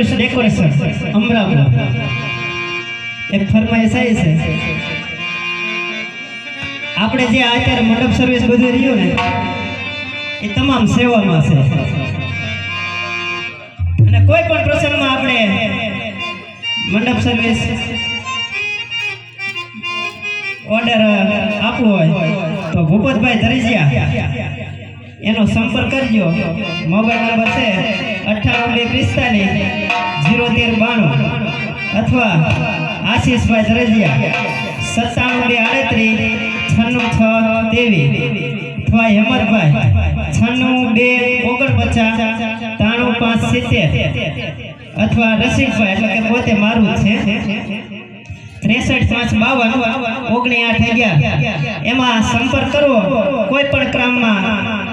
Krishna decoration Amarapur એક ફરમાઈશ આવી છે. આપણે જે અત્યારે મંડપ સર્વિસ બધું રહ્યું ને, એ તમામ સેવામાં છે. અને કોઈ પણ પ્રસંગમાં આપણે મંડપ સર્વિસ ઓર્ડર આપવો હોય, તો ભૂપતભાઈ ધરજીયા એનો સંપર્ક કરજો. મોબાઈલ નંબર છે અઠ્ઠાણું બે પિસ્તાલીસ જીરો તેર બાણું અથવા આશીષભાઈ ધરજીયા સત્તાણું બે આડત્રીસ, છન્નું છ ત્રેવીસ. અથવા હેમતભાઈ છન્નું બે ઓગણપચાસ ત્રાણું પાંચ સિત્તેર. અથવા રસિકભાઈ, એટલે કે પોતે મારું છે. ત્રેસઠ પાંચ બાવન, ઓગણી આઠ અગિયાર. એમાં સંપર્ક કરવો, કોઈ પણ ક્રમમાં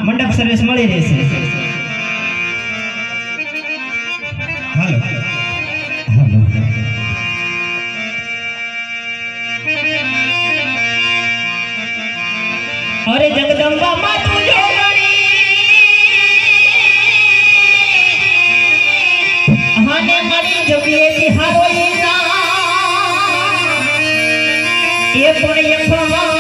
મંડપ સર્વિસ મળી રહેશે. મળી જવીએ બિહારો એ પણ યથા